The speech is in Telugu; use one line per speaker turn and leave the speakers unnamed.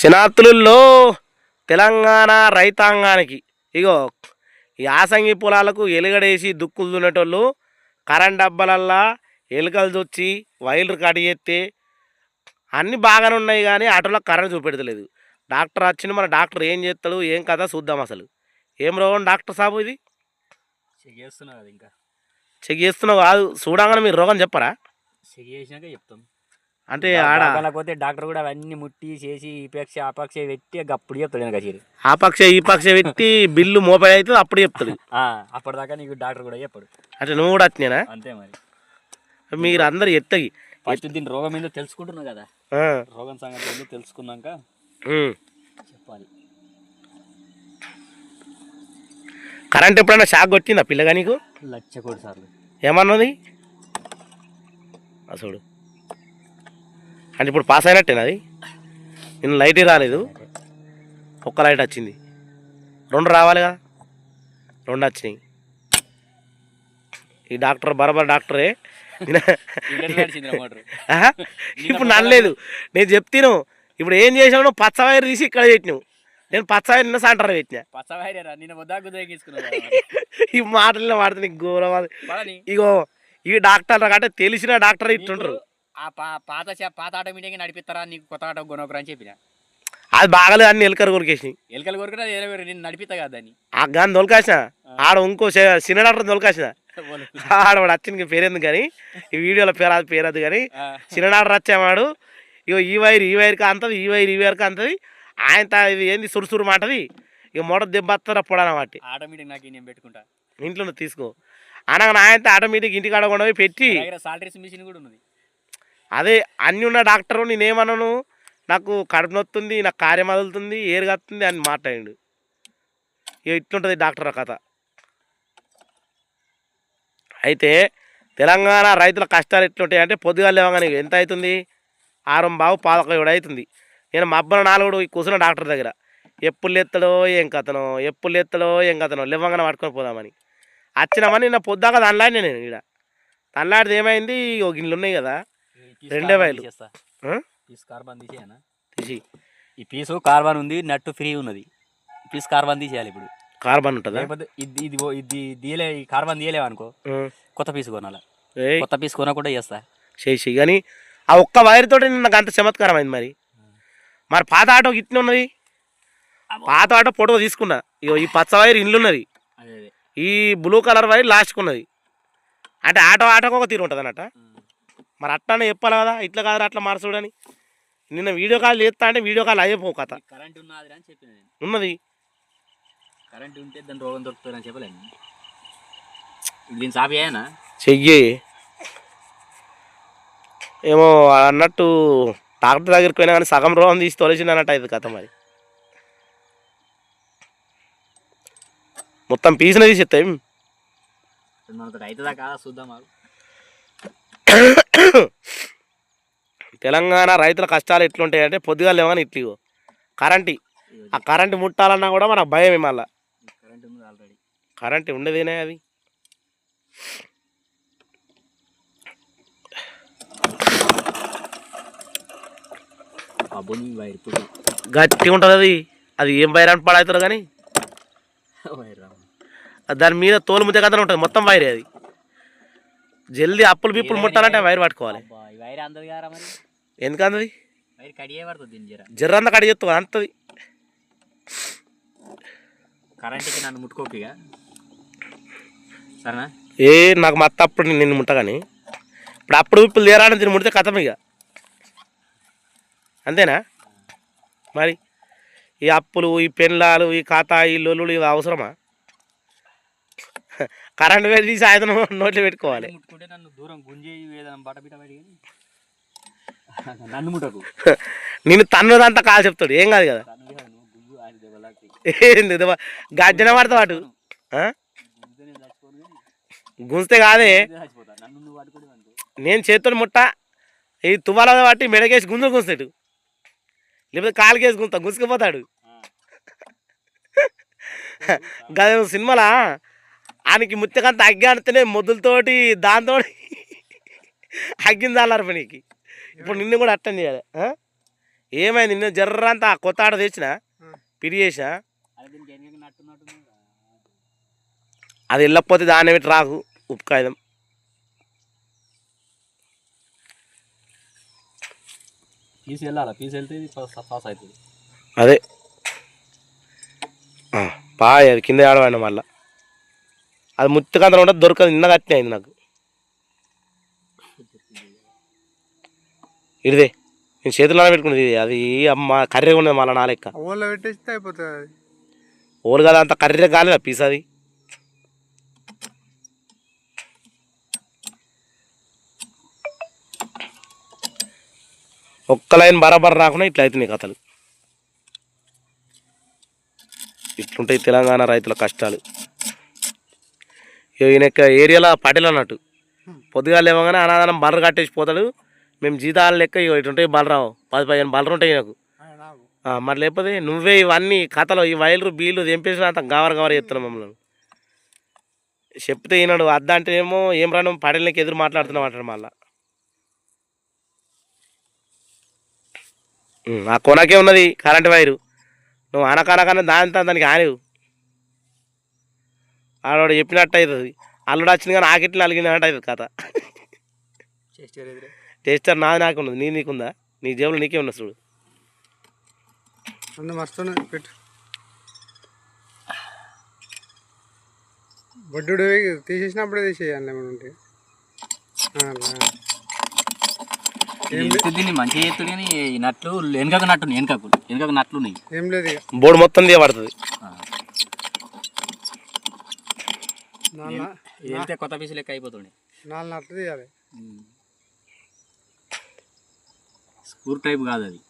శనార్థులలో తెలంగాణ రైతాంగానికి ఇగో యాసంగి పొలాలకు ఎలుగడేసి దుక్కులు దున్నేటోళ్ళు కరెంట్ డబ్బాలల్లా ఎలుకలు చొచ్చి వైర్లు కట్ చేస్తే అన్నీ బాగానే ఉన్నాయి కానీ ఆటోలో కరెంట్ చూపెడతలేదు. డాక్టర్ వచ్చింది మన డాక్టర్ ఏం చేస్తాడు ఏం కదా చూద్దాం అసలు. ఏం రోగం డాక్టర్ సాబు ఇది?
చెక్ చేస్తున్నా కదా ఇంకా.
చెక్ చేస్తున్నావు కాదు చూడంగానే మీరు రోగం చెప్పరా?
చెక్ చేసినాక చెప్తాం.
అంటే ఆడ
కాకపోతే డాక్టర్ కూడా అవన్నీ ముట్టి చేసి ఈ పక్ష ఆ పక్ష పెట్టి అప్పుడు చెప్తాడు వెనక చీరి
ఆ పక్ష ఈ పక్ష పెట్టి బిల్లు మోపై అవుతుంది అప్పుడు చెప్తాడు.
అప్పటిదాకా నీకు డాక్టర్ కూడా చెప్పాడు.
అంటే నువ్వు కూడా వచ్చినానా
అంతే మరి.
మీరు అందరు ఎత్తగి.
ఫస్ట్ దీని రోగం ఏందో తెలుసుకుంటున్నావు కదా? రోగం సంగతి ఏందో తెలుసుకున్నాక. చెప్పాలి.
కరెంట్ ఎప్పుడైనా షాక్ కొట్టిందా పిల్లగా నీకు?
లక్ష కోటి సార్లు.
ఏమన్నది? అసలు అంటే ఇప్పుడు పాస్ అయినట్టేనా అది? నిన్న లైట్ రాలేదు. ఒక్క లైట్ వచ్చింది. రెండు రావాలి కదా రెండు వచ్చినాయి. ఈ డాక్టర్ బరాబర్ డాక్టరే. ఇప్పుడు నన్నలేదు నేను చెప్తాను ఇప్పుడు ఏం చేసావు పచ్చ వైర్ తీసి ఇక్కడ పెట్టినావు. నేను పచ్చ వైర్ నిన్న సాంటర్ పెట్టినా ఈ మాటల్లో వాడితే నీకు. ఇగో ఈ డాక్టర్ అంటే తెలిసిన డాక్టర్ ఇట్టుంటారు
ఆ పా- పాత చే- పాత ఆటోమేటిక్ నడిపిస్తారా నీకు కొత్త ఆటో కొనకరా అని చెప్పిన?
అది బాగలేదు అన్ని ఎలకరు కొరికేసినాయి.
ఎలకలు కొరకరా వేరే నేను నడిపిస్తా కదా దాన్ని.
ఆ గాని దొలకాసిన? ఆడ ఇంకో చిన్న డాక్టర్ దొలకాసిన? ఆడ వాడు వచ్చింది పేరేంది కానీ ఈ వీడియోలో పేరు అది పేరదు కానీ
ఆ,
చిన్న డాక్టర్ వచ్చేవాడు ఇగో ఈ వైర్ ఈ వైర్కి అంతది ఈ వైర్ ఈ వైర్కి అంతది ఆయన ఇది ఏంది సురుసురు మాటది ఇక మోటార్ దెబ్బత్తరా పొడన వాటి
ఆటోమేటిక్ నాకు నేను పెట్టుకుంటా.
ఇంట్లో తీసుకో. అనగా ఆయన ఆటోమేటిక్ ఇంటికి ఆడకుండా పోయి పెట్టి
సాల్ట్రీస్ మిషన్ కూడా ఉన్నది.
అదే అన్ని ఉన్న డాక్టరు నేనేమన్నాను నాకు కడుపు నొత్తుంది నాకు కార్యం వదులుతుంది ఏరు కత్తుంది అని మాట్లాడిండు. ఇక ఇట్లుంటుంది డాక్టర్ కథ. అయితే తెలంగాణ రైతుల కష్టాలు ఎట్లుంటాయి అంటే పొద్దుగా లేవగానే ఎంత అవుతుంది ఆరం బావు పాదక ఏడు అవుతుంది నేను మబ్బన నాలుగుడు కూర్చున్న డాక్టర్ దగ్గర. ఎప్పుడు లేత్తడో ఏం కథనో ఎప్పుడు లేత్తడో ఏం కథనో లేవగానే పట్టుకొని పోదామని. వచ్చినామని నిన్న పొద్దాక దానిలాడినా నేను ఇక్కడ దానిలాడితే ఏమైంది? ఒక గిన్నెలు ఉన్నాయి కదా. రెండే వైర్లు. ఆ?
పీస్ కార్బన్ తీసేయనా?
తీసి.
ఈ పీసు కార్బన్ ఉంది నట్టు ఫ్రీ ఉన్నది. పీస్ కార్బన్ తీసేయాలి ఇప్పుడు.
కార్బన్ ఉంటుందా?
లేకపోతే ఇది ఇది ఇది తీయలే ఈ కార్బన్ తీయలేవు అనుకో. కొత్త పీస్ కొనాలి? కొత్త పీస్ కొనకుండా చేస్తా.
చేసి కానీ ఆ ఒక్క వైర్ తోటి నాకు అంత చమత్కారం అయింది మరి మరి పాత ఆటో ఇట్నే ఉన్నది? పాత ఆటో ఫోటో తీసుకున్నా. ఇగో ఈ పచ్చ వైర్
అదే
ఈ బ్లూ కలర్ వైర్ లాస్ట్కి ఉన్నది. అంటే ఆటో ఆటోకి ఒక తీరు ఉంటుంది అన్నట్ట మరి అట్లానే చెప్పాలి కదా ఇట్లా కాదు అట్లా మార్చుడని నిన్న వీడియో కాల్ చేస్తా అంటే వీడియో కాల్ అయ్యపో కథ.
కరెంట్ ఉన్నది అని చెప్పిన నేను.
ఉన్నది.
కరెంట్ ఉంటే దాని రోగం దొరుకుతుందని చెప్పలేను. ఇప్పుడు దీని అయ్యానా?
చెయ్యి. ఏమో అన్నట్టు డాక్టర్ దగ్గరికి పోయినా కానీ సగం రోగం తీసి తొలసింది అన్నట్టు అయింది కథ మరి. మొత్తం పీసున తీసేస్తాయి
మనతో అవుతుందా కాదా చూద్దాం మాకు.
తెలంగాణ రైతుల కష్టాలు ఎట్లుంటాయి అంటే పొద్దుగా లేవని ఇట్లు కరెంటు. ఆ కరెంటు ముట్టాలన్నా కూడా మనకు భయం మళ్ళా.
కరెంట్
ఉండేదేనే అది. గట్టిగా ఉంటుంది అది. అది ఏం వైర్ పడవుతారు కానీ దాని మీద తోలు ముద్ద కథనే ఉంటుంది. మొత్తం వైరే అది. జల్దీ అప్పులు బిప్పులు ముట్టాలంటే వైర్ పట్టుకోవాలి.
వైర్ అందదు కారా మరి?
ఎందుకంది
వైర్ కడిగే పడుతుంది దీని జర.
జర్రంత కడి చెప్తావు అంతది.
కరెంట్కి నన్ను ముట్టుకోకిగా సరేనా?
ఏ నాకు మత్త అప్పుడు నేను నిన్ను ముట్ట కానీ ఇప్పుడు అప్పుడు ఇప్పుడు లేరాడని దీన్ని ముడితే కథం ఇక. అంతేనా? మరి ఈ అప్పులు ఈ పెన్లాలు ఈ ఖాతా ఈ లొల్లులు ఇవి అవసరమా? కరెంట్ వేడి తీసి ఆయన నోట్లో పెట్టుకోవాలి.
నన్ను దూరం గుంజే నన్ను ముట్టకు.
నేను తన్నుదంతా కాలు చెప్తాడు. ఏం కాదు కదా.
గుంజు
ఏంది ఇది? గర్జన పడతావు అటు?
గుంజుతే నేను
కాదే నేను చేతులు ముట్ట ఈ తువాల బట్టి మెడకేసి గుంజులు గుంజుతాడు. లేకపోతే కాలుకేసి గుంత గుంజుకుపోతాడు. గదే సినిమాలా? ఆయనకి ముత్యకంత అగ్గి ఆడితేనే మొద్దులతోటి దాంతో అగ్గింది అల్లారు పనికి ఇప్పుడు నిన్ను కూడా అట్టని చేయాలి ఆ? ఏమైంది? నిన్న జర్రంతా కొత్త ఆట తెచ్చిన? పిడి చేసిన?
అది
వెళ్ళకపోతే దాన్ని పెట్టి రాకు ఉప్పు కాగితం.
పీస్ వెళ్ళాలా? పీస్ వెళ్తే పాస్ అవుతుంది.
అదే. ఆ, పా అది కింద ఆడవాడిన మళ్ళా. అది ముత్తుకంత ఉండదు దొరకదు నిన్న కట్టిన అయింది నాకు. ఇడిదే నేను చేతుల్లో పెట్టుకున్నది ఇది. అది అమ్మ కర్రీ ఉన్నది మళ్ళీ నా లెక్క.
పెట్టేస్తే అయిపోతుంది
ఓలు కదా అంత కర్రీ కాలేదు పీస్ అది? ఒక్క లైన్ బరాబర్ రాకుండా ఇట్లా అవుతున్నాయి కథలు. ఇట్లుంటాయి తెలంగాణ రైతుల కష్టాలు. ఈయన యొక్క ఏరియాలో పటేల్ అన్నట్టు పొద్దుగా లేవగానే అనాదనం బర్ర కట్టేసి పోతాడు. మేము జీతాలు లెక్క ఇటుంటాయి బలరావు. పది పదిహేను బలరు ఉంటాయి నాకు. మరి లేకపోతే నువ్వే ఇవన్నీ కథలు ఈ వైర్లు బీళ్ళు తెంపేసిన అంత గవర గవర చెప్తున్నావు మమ్మల్ని. చెప్తే ఈనాడు అద్ద అంటే ఏమో ఏం రాను పడేళ్ళకి ఎదురు మాట్లాడుతున్నావు అంటాడు మళ్ళా. ఆ కొనకే ఉన్నది కరెంట్ వైరు. నువ్వు అనకనకనే దాని దానికి ఆనేవు. ఆడవాడు చెప్పినట్టు అవుతుంది అల్లుడు వచ్చింది కానీ ఆకిట్లు అలిగినట్టు అవుతుంది కథ టేస్టర్ నాది నాకు ఉన్నది నీ నీకుందా? నీ జేబులో నీకే ఉన్నది చూడు.
అందు మస్తున్నది పెట్టు. బొడ్డు తీసేసినప్పుడే తీసేయాలి ఏమైనా ఉంటే.
దీన్ని మంచిగా చేస్తాడు కానీ ఈ నట్లు వెనకకు నట్టు వెనకకు. వెనకకు నట్లు ఉన్నాయి.
ఏం లేదు
బోర్డు మొత్తం తీయబడుతుంది.
వెళ్తే కొత్త పీస్ లెక్క అయిపోతుండే.
నాలుగు నట్లు తీయాలి
స్కూర్ టైప్ కాదు అది.